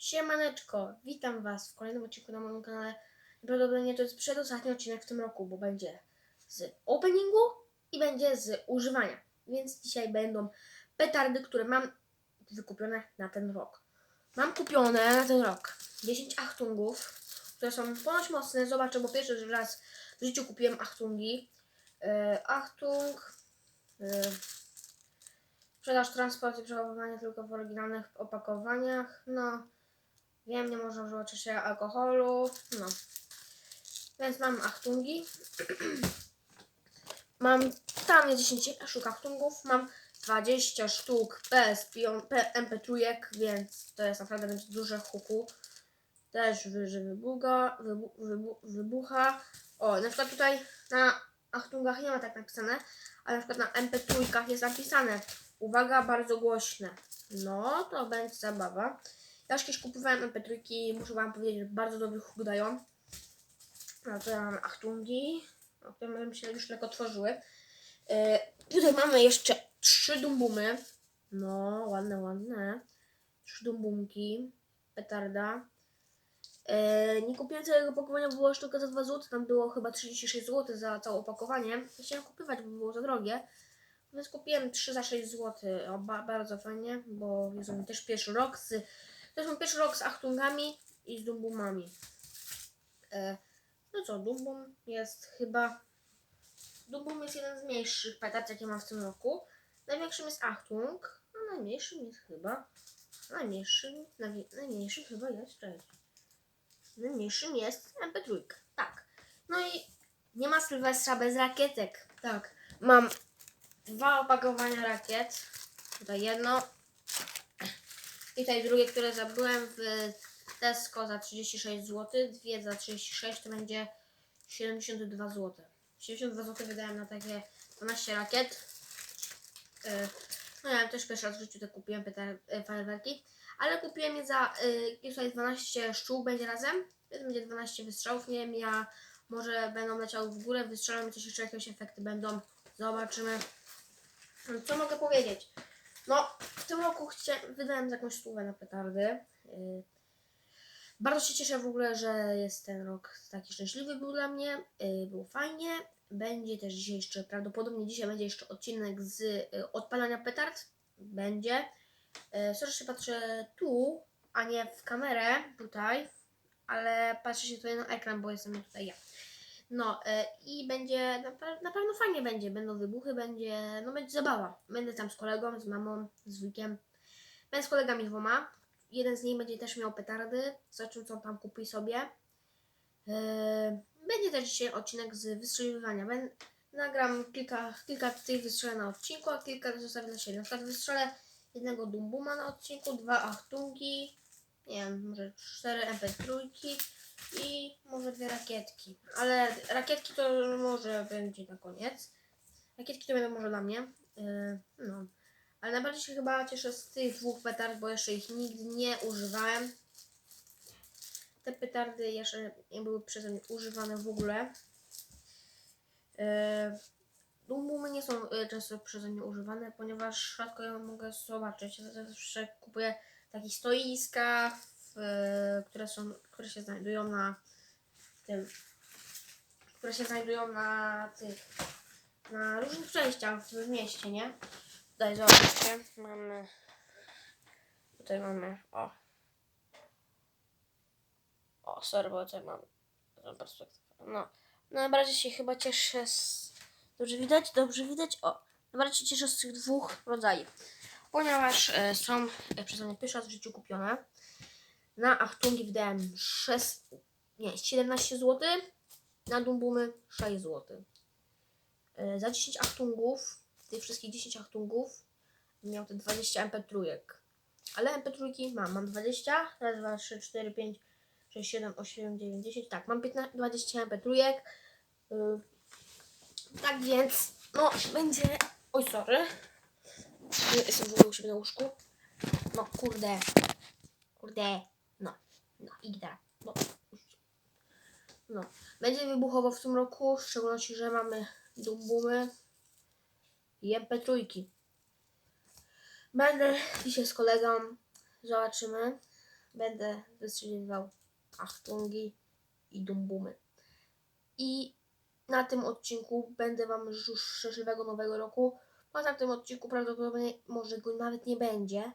Siemaneczko, witam Was w kolejnym odcinku na moim kanale. Prawdopodobnie to jest przedostatni odcinek w tym roku, bo będzie z openingu i będzie z używania. Więc dzisiaj będą petardy, które mam wykupione na ten rok. Mam kupione na ten rok 10 achtungów, które są ponoć mocne. Zobaczę, bo pierwszy raz w życiu kupiłem achtungi. E, achtung. E, Sprzedaż, transport i przechowywanie tylko w oryginalnych opakowaniach. No, wiem, nie można używać oczywiście alkoholu. No. Więc mam achtungi. mam tam jest 10 sztuk achtungów. Mam 20 sztuk PS MP3, więc to jest naprawdę będzie duże huku. Też że wybuga, wybu, wybu, wybucha. O, na przykład tutaj na achtungach nie ma tak napisane, ale na przykład na MP3 jest napisane Uwaga, bardzo głośne. No, to będzie zabawa. Już kiedyś kupowałem MP3, muszę Wam powiedzieć, że bardzo dobry huk dają. No to mam achtungi, o będę się już lekko tworzyły. E, tutaj mamy jeszcze trzy dumbumy. No, ładne, ładne. Trzy dumbumki. Petarda. E, nie kupiłem całego opakowania, bo była sztuka za 2 zł. Tam było chyba 36 zł za całe opakowanie. Nie chciałem kupować, bo było za drogie. Więc kupiłem 3 za 6 zł. O, ba, bardzo fajnie, bo jest mój też pierwszy rok z. To jest mój pierwszy rok z achtungami i z dumbumami. E, no co, dumbum jest chyba. Dumbum jest jeden z mniejszych petard, jakie mam w tym roku. Największym jest achtung, a najmniejszym jest chyba. Najmniejszym, najmniejszym chyba jest. Najmniejszym jest MP3. Tak. No i nie ma Sylwestra bez rakietek. Tak. Mam dwa opakowania rakiet. Tutaj jedno. I tutaj drugie, które zabyłem w Tesco za 36 zł. Dwie za 36 to będzie 72 zł. 72 zł wydałem na takie 12 rakiet. Yy, No ja też pierwszy raz w życiu te kupiłem yy, fajerwerki. Ale kupiłem je za yy, tutaj 12 sztuk będzie razem. Więc będzie 12 wystrzałów. Nie wiem, ja może będą leciały w górę, wystrzelą i coś jeszcze jakieś efekty będą. Zobaczymy. Co mogę powiedzieć? No, w tym roku chcia... wydałem jakąś stówę na petardy. Yy, Bardzo się cieszę w ogóle, że jest ten rok taki szczęśliwy był dla mnie. Yy, Było fajnie. Będzie też dzisiaj jeszcze, prawdopodobnie dzisiaj będzie jeszcze odcinek z yy, odpalania petard. Będzie. Yy, Serdecznie patrzę tu, a nie w kamerę tutaj, ale patrzę się tutaj na ekran, bo jestem tutaj ja. No e, i będzie, na, pe- na pewno fajnie będzie, będą wybuchy, będzie, no będzie zabawa. Będę tam z kolegą, z mamą, z wujkiem, będę z kolegami dwoma. Jeden z nich będzie też miał petardy, zobaczymy co tam kupi sobie. E, będzie też dzisiaj odcinek z wystrzeliwania. Będę, nagram kilka, kilka tych wystrzelę na odcinku, a kilka zostawię dla siebie. Na przykład wystrzelę jednego dumbuma na odcinku, dwa achtungi, nie wiem, może cztery MP3 i może dwie rakietki. Ale rakietki to może będzie na koniec. Rakietki to będą może dla mnie. Yy, no. Ale najbardziej się chyba cieszę z tych dwóch petard, bo jeszcze ich nigdy nie używałem. Te petardy jeszcze nie były przeze mnie używane w ogóle. Yy, Dumbumy nie są y, często przeze mnie używane, ponieważ rzadko je mogę zobaczyć. Zawsze kupuję takich stoiskach, w, które, są, które się znajdują na tym, które się znajdują na tych, na różnych przejściach w mieście, nie? Tutaj zobaczcie, mamy, tutaj mamy, o, o, sorry, bo tutaj mam tą perspektywę, no, najbardziej się chyba cieszę z, dobrze widać, dobrze widać, o, najbardziej się cieszę z tych dwóch rodzajów, ponieważ e, są e, przeze mnie pierwszy raz w życiu kupione, na Achtungi wydałem 6, nie, 17 zł, na Dumbumy 6 zł. E, Za 10 Achtungów, tych wszystkich 10 Achtungów, miał te 20 MP3. Ale MP3 mam, mam 20, raz, 2, 3, 4, 5, 6, 7, 8, 9, 10, tak, mam 15, 20 MP3. Y, Tak więc, no, będzie, oj, sorry. Jestem w ogóle u siebie na łóżku. No, kurde, kurde, no, no, i gitara, no, no. Będzie wybuchowo w tym roku, w szczególności, że mamy dumbumy i MP3. Będę dzisiaj z kolegą, zobaczymy. będę wystrzeliwał achtungi i dumbumy. I na tym odcinku będę Wam życzył szczęśliwego nowego roku. Poza w tym odcinku prawdopodobnie może go nawet nie będzie,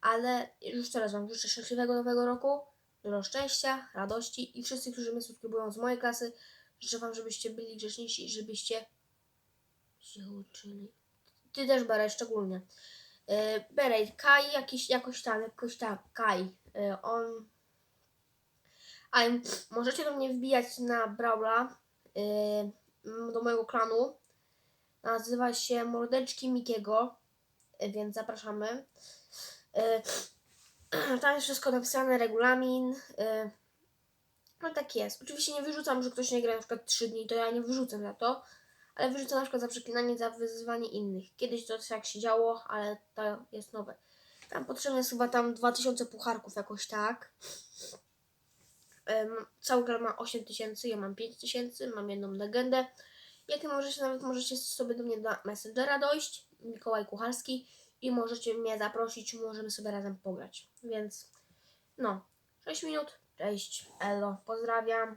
ale już teraz Wam życzę szczęśliwego nowego roku, dużo szczęścia, radości i wszyscy, którzy mnie subskrybują z mojej klasy, życzę Wam, żebyście byli grzeczniejsi i żebyście się uczyli. Ty też, Berej, szczególnie. Yy, Berej, Kai jakiś, jakoś tam, jakoś tam, Kai, yy, on... A możecie do mnie wbijać na Brawla, yy, do mojego klanu. Nazywa się Mordeczki Mikiego, yy, więc zapraszamy. Yy, tam jest wszystko napisane, regulamin. Yy, no tak jest. Oczywiście nie wyrzucam, że ktoś nie gra na przykład 3 dni, to ja nie wyrzucam za to. Ale wyrzucam na przykład za przeklinanie, za wyzywanie innych. Kiedyś to tak się działo, ale to jest nowe. Tam potrzebne jest chyba tam 2000 pucharków jakoś tak. Cały gra ma 8000, ja mam 5000, mam jedną legendę. Jak możecie, nawet możecie sobie do mnie na Messengera dojść, Mikołaj Kucharski i możecie mnie zaprosić, możemy sobie razem pograć. Więc no, 6 minut, cześć, elo, pozdrawiam.